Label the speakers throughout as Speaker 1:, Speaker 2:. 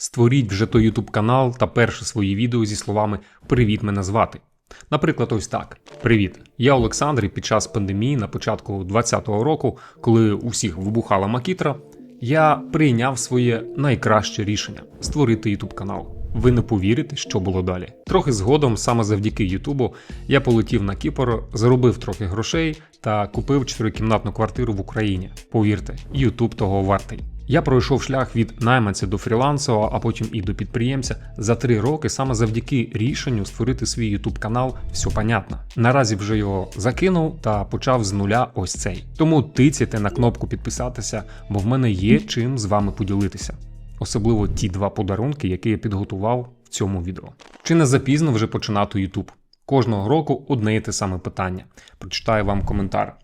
Speaker 1: Створіть вже той YouTube канал та перше свої відео зі словами Привіт мене звати. Наприклад, ось так: Привіт, я Олександр. і Під час пандемії на початку 2020 року, коли у всіх вибухала макітра, я прийняв своє найкраще рішення створити YouTube канал. Ви не повірите, що було далі. Трохи згодом, саме завдяки Ютубу, я полетів на Кіпр, заробив трохи грошей та купив чотирикімнатну квартиру в Україні. Повірте, Ютуб того вартий. Я пройшов шлях від найманця до фрілансу, а потім і до підприємця за три роки саме завдяки рішенню створити свій ютуб канал. Все понятно. Наразі вже його закинув та почав з нуля ось цей. Тому тицяйте на кнопку підписатися, бо в мене є чим з вами поділитися. Особливо ті два подарунки, які я підготував в цьому відео. Чи не запізно вже починати YouTube? Кожного року одне і те саме питання. Прочитаю вам коментар.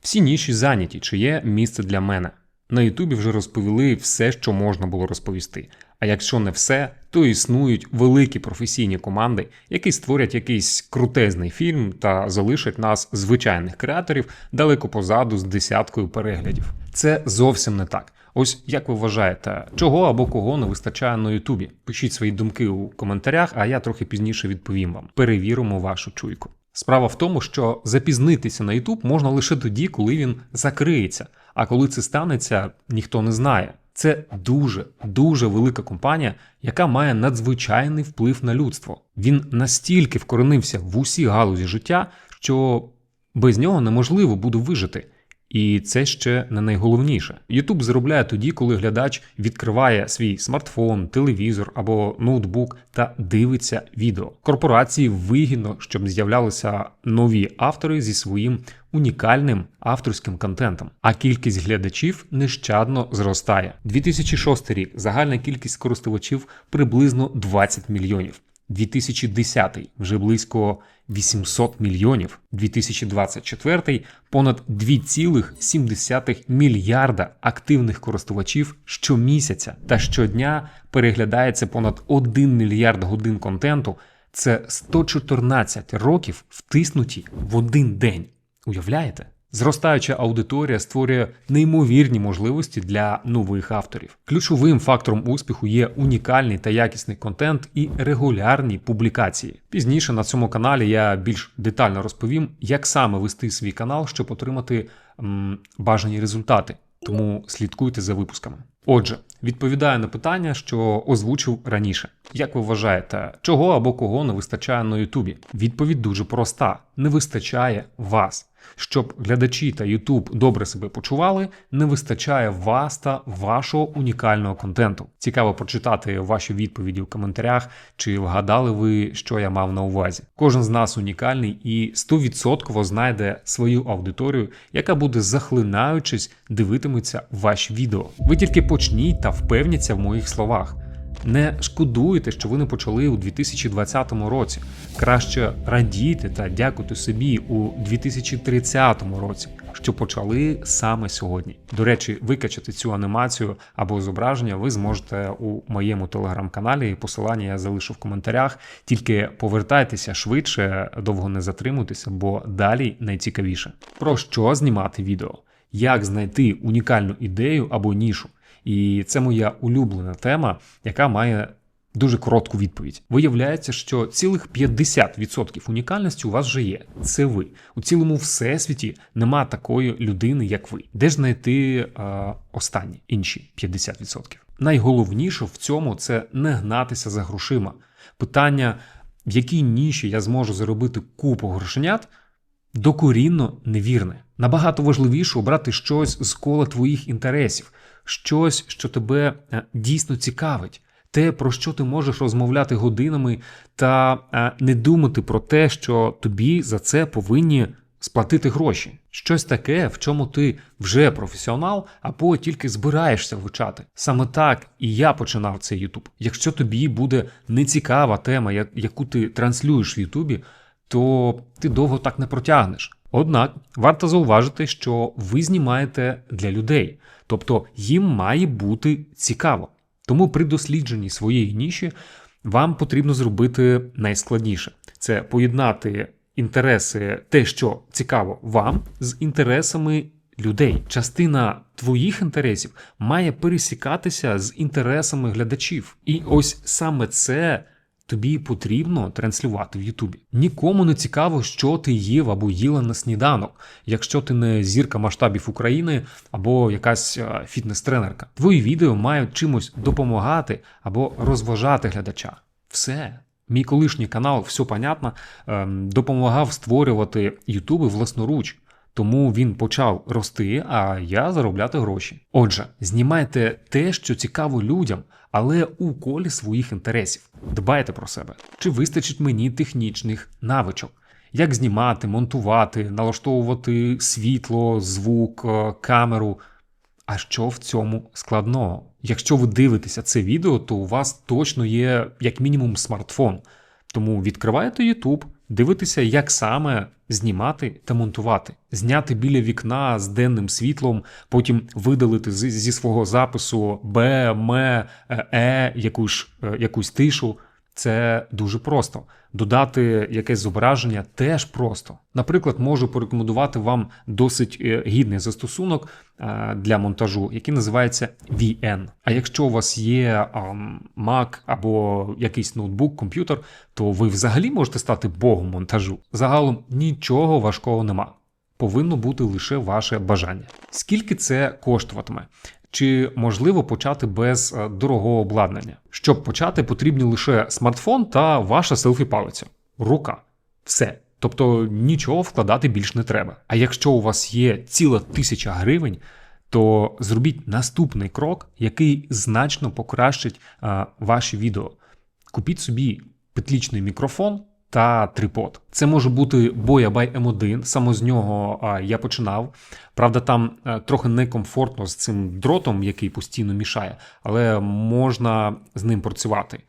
Speaker 1: Всі ніші зайняті, чи є місце для мене? На Ютубі вже розповіли все, що можна було розповісти. А якщо не все, то існують великі професійні команди, які створять якийсь крутезний фільм та залишать нас, звичайних креаторів, далеко позаду з десяткою переглядів. Це зовсім не так. Ось як ви вважаєте, чого або кого не вистачає на Ютубі? Пишіть свої думки у коментарях, а я трохи пізніше відповім вам. Перевіримо вашу чуйку. Справа в тому, що запізнитися на YouTube можна лише тоді, коли він закриється. А коли це станеться, ніхто не знає. Це дуже дуже велика компанія, яка має надзвичайний вплив на людство. Він настільки вкоренився в усі галузі життя, що без нього неможливо буде вижити. І це ще не найголовніше. YouTube заробляє тоді, коли глядач відкриває свій смартфон, телевізор або ноутбук та дивиться відео. Корпорації вигідно, щоб з'являлися нові автори зі своїм унікальним авторським контентом. А кількість глядачів нещадно зростає. 2006 рік загальна кількість користувачів приблизно 20 мільйонів. 2010 вже близько 800 мільйонів, 2024 понад 2,7 мільярда активних користувачів щомісяця та щодня переглядається понад 1 мільярд годин контенту. Це 114 років втиснуті в один день. Уявляєте? Зростаюча аудиторія створює неймовірні можливості для нових авторів. Ключовим фактором успіху є унікальний та якісний контент і регулярні публікації. Пізніше на цьому каналі я більш детально розповім, як саме вести свій канал, щоб отримати м, бажані результати. Тому слідкуйте за випусками. Отже, відповідаю на питання, що озвучив раніше. Як ви вважаєте, чого або кого не вистачає на Ютубі? Відповідь дуже проста: не вистачає вас. Щоб глядачі та Ютуб добре себе почували, не вистачає вас та вашого унікального контенту. Цікаво прочитати ваші відповіді в коментарях, чи вгадали ви, що я мав на увазі. Кожен з нас унікальний і 100% знайде свою аудиторію, яка буде захлинаючись, дивитиметься ваші відео. Ви тільки почніть та впевніться в моїх словах. Не шкодуйте, що ви не почали у 2020 році. Краще радійте та дякуйте собі у 2030 році, що почали саме сьогодні. До речі, викачати цю анімацію або зображення ви зможете у моєму телеграм-каналі. Посилання я залишу в коментарях. Тільки повертайтеся швидше, довго не затримуйтеся, бо далі найцікавіше. Про що знімати відео? Як знайти унікальну ідею або нішу? І це моя улюблена тема, яка має дуже коротку відповідь. Виявляється, що цілих 50% унікальності у вас вже є. Це ви. У цілому всесвіті нема такої людини, як ви. Де ж знайти е, останні інші 50%? Найголовніше в цьому це не гнатися за грошима. Питання, в якій ніші я зможу заробити купу грошенят, докорінно невірне. Набагато важливіше обрати щось з кола твоїх інтересів щось, що тебе е, дійсно цікавить, те, про що ти можеш розмовляти годинами, та е, не думати про те, що тобі за це повинні сплатити гроші. Щось таке, в чому ти вже професіонал, або тільки збираєшся вивчати. Саме так і я починав цей Ютуб. Якщо тобі буде нецікава тема, яку ти транслюєш в Ютубі, то ти довго так не протягнеш. Однак варто зауважити, що ви знімаєте для людей, тобто їм має бути цікаво. Тому при дослідженні своєї ніші вам потрібно зробити найскладніше це поєднати інтереси, те, що цікаво вам, з інтересами людей. Частина твоїх інтересів має пересікатися з інтересами глядачів. І ось саме це. Тобі потрібно транслювати в Ютубі. Нікому не цікаво, що ти їв або їла на сніданок, якщо ти не зірка масштабів України або якась е, фітнес-тренерка. Твої відео мають чимось допомагати або розважати глядача. Все. Мій колишній канал, все понятно, ем, допомагав створювати Ютуби власноруч. Тому він почав рости, а я заробляти гроші. Отже, знімайте те, що цікаво людям, але у колі своїх інтересів. Дбайте про себе. Чи вистачить мені технічних навичок? Як знімати, монтувати, налаштовувати світло, звук, е, камеру? А що в цьому складного? Якщо ви дивитеся це відео, то у вас точно є як мінімум смартфон. Тому відкриваєте YouTube, дивитеся, як саме знімати та монтувати, зняти біля вікна з денним світлом, потім видалити зі свого запису Б, М, е, Е, якусь, е, якусь тишу. Це дуже просто. Додати якесь зображення теж просто. Наприклад, можу порекомендувати вам досить е, гідний застосунок е, для монтажу, який називається VN. А якщо у вас є Mac або якийсь ноутбук, комп'ютер, то ви взагалі можете стати богом монтажу. Загалом нічого важкого нема. Повинно бути лише ваше бажання. Скільки це коштуватиме? Чи можливо почати без е, дорогого обладнання? Щоб почати, потрібні лише смартфон та ваша селфі-палиця. Рука. Все. Тобто нічого вкладати більш не треба. А якщо у вас є ціла тисяча гривень, то зробіть наступний крок, який значно покращить а, ваші відео. Купіть собі петлічний мікрофон та трипод. Це може бути Boya by M1, саме з нього я починав. Правда, там е, трохи некомфортно з цим дротом, який постійно мішає, але можна з ним працювати.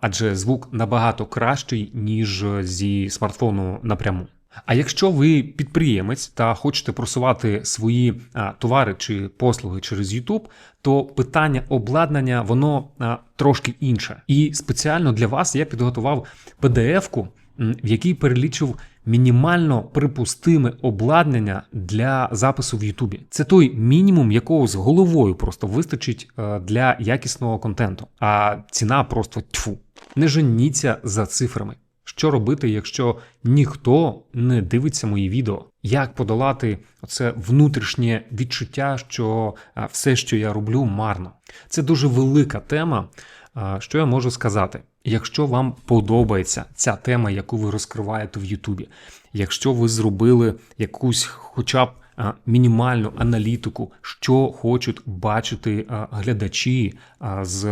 Speaker 1: Адже звук набагато кращий, ніж зі смартфону напряму. А якщо ви підприємець та хочете просувати свої товари чи послуги через YouTube, то питання обладнання воно трошки інше. І спеціально для вас я підготував PDF-ку, в якій перелічив мінімально припустиме обладнання для запису в Ютубі. Це той мінімум, якого з головою просто вистачить е, для якісного контенту. А ціна просто тьфу. Не женіться за цифрами. Що робити, якщо ніхто не дивиться мої відео? Як подолати оце внутрішнє відчуття, що все, що я роблю, марно? Це дуже велика тема. Що я можу сказати? Якщо вам подобається ця тема, яку ви розкриваєте в Ютубі, якщо ви зробили якусь, хоча б мінімальну аналітику, що хочуть бачити глядачі з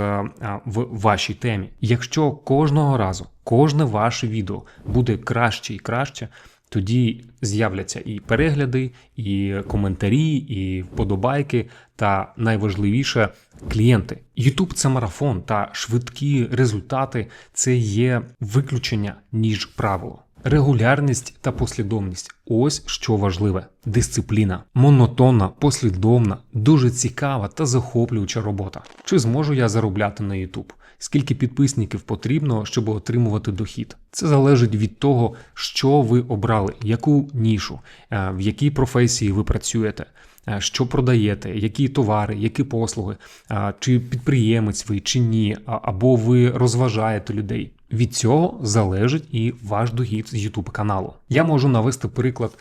Speaker 1: в вашій темі. Якщо кожного разу кожне ваше відео буде краще і краще, тоді з'являться і перегляди, і коментарі, і вподобайки, та найважливіше клієнти. YouTube – це марафон, та швидкі результати це є виключення ніж правило. Регулярність та послідовність ось що важливе: дисципліна, монотонна, послідовна, дуже цікава та захоплююча робота. Чи зможу я заробляти на YouTube? Скільки підписників потрібно, щоб отримувати дохід? Це залежить від того, що ви обрали, яку нішу, е, в якій професії ви працюєте. е, Що продаєте, які товари, які послуги, е, чи підприємець ви, чи ні, або ви розважаєте людей. Від цього залежить і ваш дохід з YouTube каналу. Я можу навести приклад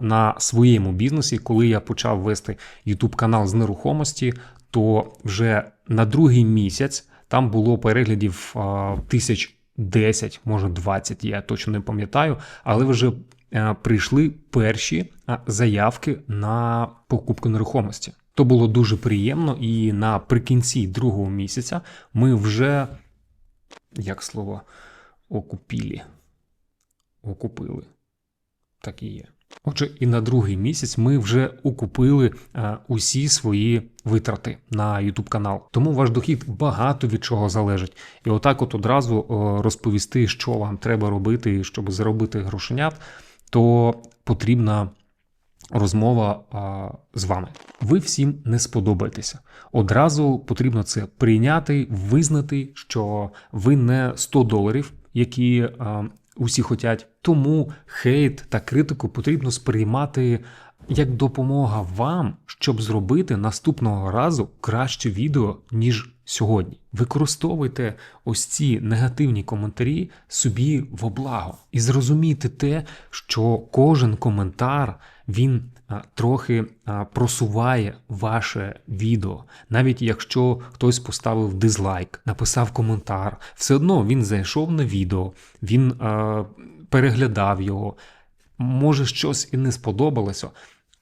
Speaker 1: на своєму бізнесі, коли я почав вести YouTube канал з нерухомості, то вже на другий місяць там було переглядів тисяч 10, може 20, я точно не пам'ятаю, але вже е, прийшли перші заявки на покупку нерухомості. То було дуже приємно, і наприкінці другого місяця ми вже як слово окупілі. Окупили. Так і є. Отже, і на другий місяць ми вже окупили е, усі свої витрати на YouTube канал. Тому ваш дохід багато від чого залежить. І отак, от одразу е, розповісти, що вам треба робити, щоб заробити грошенят, то потрібна розмова а, з вами. Ви всім не сподобаєтеся. Одразу потрібно це прийняти, визнати, що ви не 100 доларів, які а, усі хотять. Тому хейт та критику потрібно сприймати як допомога вам, щоб зробити наступного разу краще відео, ніж сьогодні. Використовуйте ось ці негативні коментарі собі в благо і зрозумійте те, що кожен коментар він трохи просуває ваше відео. Навіть якщо хтось поставив дизлайк, написав коментар, все одно він зайшов на відео, він переглядав його. Може, щось і не сподобалося,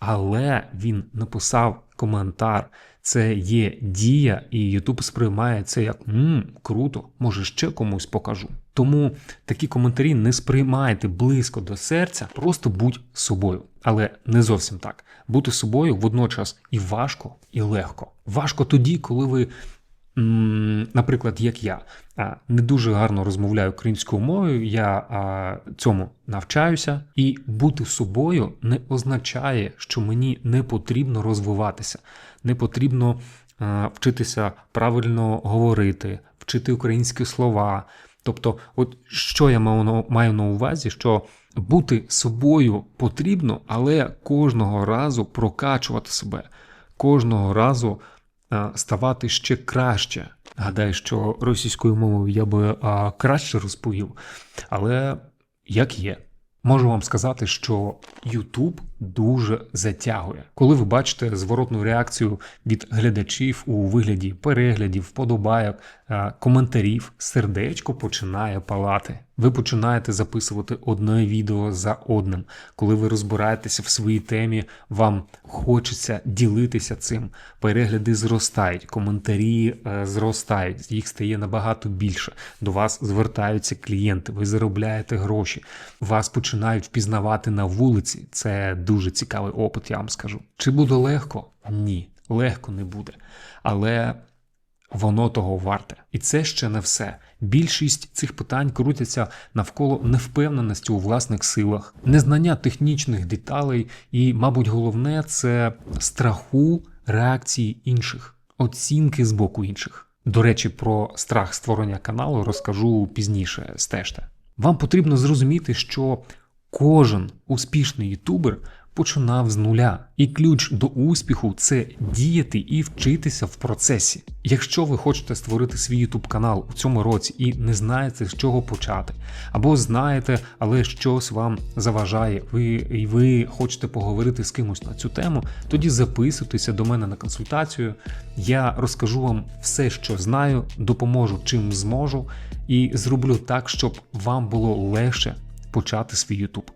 Speaker 1: але він написав коментар. Це є дія, і YouTube сприймає це як «Ммм, круто, може ще комусь покажу. Тому такі коментарі не сприймайте близько до серця, просто будь собою. Але не зовсім так. Бути собою водночас і важко, і легко. Важко тоді, коли ви. Наприклад, як я. Не дуже гарно розмовляю українською мовою, я цьому навчаюся, і бути собою не означає, що мені не потрібно розвиватися, не потрібно вчитися правильно говорити, вчити українські слова. Тобто, от що я маю на- увазі, що бути собою потрібно, але кожного разу прокачувати себе, кожного разу ставати ще краще. Гадаю, що російською мовою я би а, краще розповів, але як є. Можу вам сказати, що YouTube дуже затягує. Коли ви бачите зворотну реакцію від глядачів у вигляді переглядів, вподобайок, е, коментарів, сердечко починає палати. Ви починаєте записувати одне відео за одним. Коли ви розбираєтеся в своїй темі, вам хочеться ділитися цим. Перегляди зростають, коментарі е, зростають, їх стає набагато більше. До вас звертаються клієнти, ви заробляєте гроші, вас починають впізнавати на вулиці. Це дуже цікавий опит, я вам скажу. Чи буде легко? Ні, легко не буде. Але воно того варте. І це ще не все. Більшість цих питань крутяться навколо невпевненості у власних силах, незнання технічних деталей, і, мабуть, головне це страху реакції інших, оцінки з боку інших. До речі, про страх створення каналу розкажу пізніше. Стежте. Вам потрібно зрозуміти, що кожен успішний ютубер починав з нуля, і ключ до успіху це діяти і вчитися в процесі. Якщо ви хочете створити свій YouTube канал у цьому році і не знаєте з чого почати, або знаєте, але щось вам заважає, ви і ви хочете поговорити з кимось на цю тему, тоді записуйтеся до мене на консультацію. Я розкажу вам все, що знаю, допоможу чим зможу, і зроблю так, щоб вам було легше почати свій YouTube.